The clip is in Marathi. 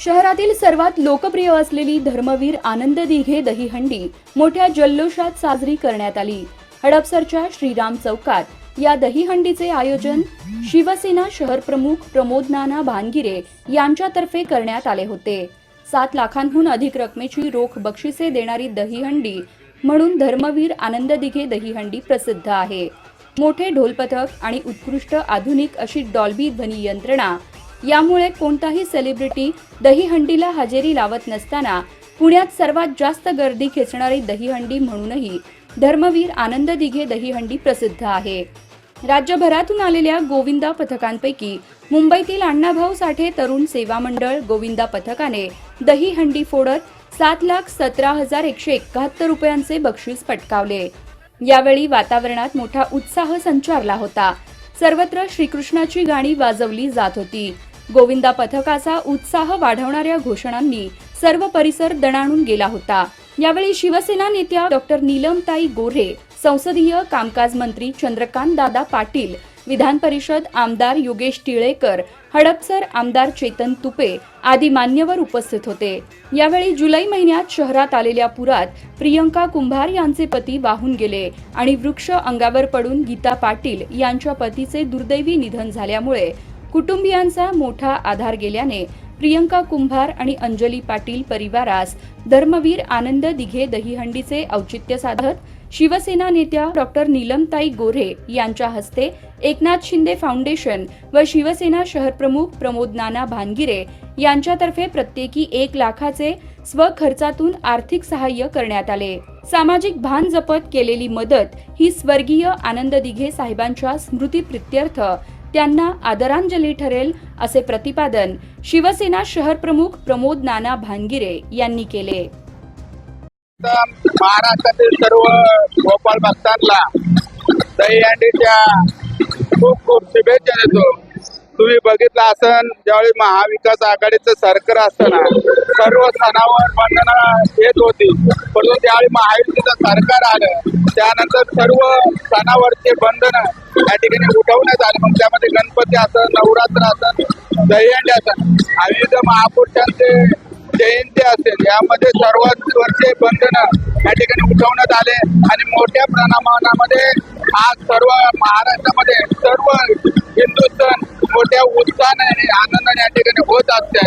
शहरातील सर्वात लोकप्रिय असलेली धर्मवीर आनंद दिघे दहीहंडी मोठ्या जल्लोषात साजरी करण्यात आली. हडपसरच्या श्रीराम चौकात या दहीहंडीचे आयोजन शिवसेना शहर प्रमुख प्रमोद नाना भानगिरे यांच्यातर्फे करण्यात आले होते. सात लाखांहून अधिक रकमेची रोख बक्षिसे देणारी दहीहंडी म्हणून धर्मवीर आनंद दिघे दहीहंडी प्रसिद्ध आहे. मोठे ढोलपथक आणि उत्कृष्ट आधुनिक अशी डॉल्बी ध्वनी यंत्रणा. यामुळे कोणताही सेलिब्रिटी दहीहंडीला हजेरी लावत नसताना पुण्यात सर्वात जास्त गर्दी खेचणारी दहीहंडी म्हणूनही धर्मवीर आनंद दिघे दहीहंडी प्रसिद्ध आहे. राज्यभरातून आलेल्या गोविंदा पथकांपैकी मुंबईतील अण्णाभाऊ साठे तरुण सेवा मंडळ गोविंदा पथकाने दहीहंडी फोडत सात लाख सतरा हजार एकशे एकाहत्तर रुपयांचे बक्षीस पटकावले. यावेळी वातावरणात मोठा उत्साह संचारला होता. सर्वत्र श्रीकृष्णाची गाणी वाजवली जात होती. गोविंदा पथकाचा उत्साह वाढवणाऱ्या घोषणांनी सर्व परिसर दणाणून गेला होता. यावेळी शिवसेना नेत्या डॉक्टर नीलमताई गोरे संसदीय कामकाज मंत्री चंद्रकांत दादा पाटील विधान परिषद आमदार योगेश टिळेकर हडपसर आमदार चेतन तुपे आदी मान्यवर उपस्थित होते. यावेळी जुलै महिन्यात शहरात आलेल्या पुरात प्रियंका कुंभार यांचे पती वाहून गेले आणि वृक्ष अंगावर पडून गीता पाटील यांच्या पतीचे दुर्दैवी निधन झाल्यामुळे कुटुंबियांचा मोठा आधार गेल्याने प्रियंका कुंभार आणि अंजली पाटील परिवारास धर्मवीर आनंद दिघे दहीहंडीचे औचित्य साधत शिवसेना नेत्या डॉक्टर नीलमताई गोरे यांच्या हस्ते एकनाथ शिंदे फाउंडेशन व शिवसेना शहर प्रमुख प्रमोद नाना भानगिरे यांच्यातर्फे प्रत्येकी एक लाखाचे स्वखर्चातून आर्थिक सहाय्य करण्यात आले. सामाजिक भान जपत केलेली मदत ही स्वर्गीय आनंद दिघे साहेबांच्या स्मृतीप्रित्यर्थ त्यांना आदरांजली ठरेल असे प्रतिपादन शिवसेना शहर प्रमुख प्रमोद नाना भानगिरे यांनी केले. महाराष्ट्रातील सर्व गोपाल भक्तांना दहीहंडीच्या खूप खूप शुभेच्छा देतो. तुम्ही बघितलं असन ज्यावेळी महाविकास आघाडीचं सरकार असताना सर्व सणावर बंधनं येत होती. परंतु ज्यावेळी महायुतीचं सरकार आलं त्यानंतर सर्व सणावरचे बंधनं या ठिकाणी उठवण्यात आले. मग त्यामध्ये गणपती असन नवरात्र असन दहीहंडी असन आणि विविध महापुरुषांचे जयंती असेल यामध्ये सर्वात वरचे बंधन या ठिकाणी उठवण्यात आले. आणि मोठ्या प्रमाणामध्ये आज सर्व महाराष्ट्रामध्ये सर्व हिंदू सण मोठ्या उत्साहाने आणि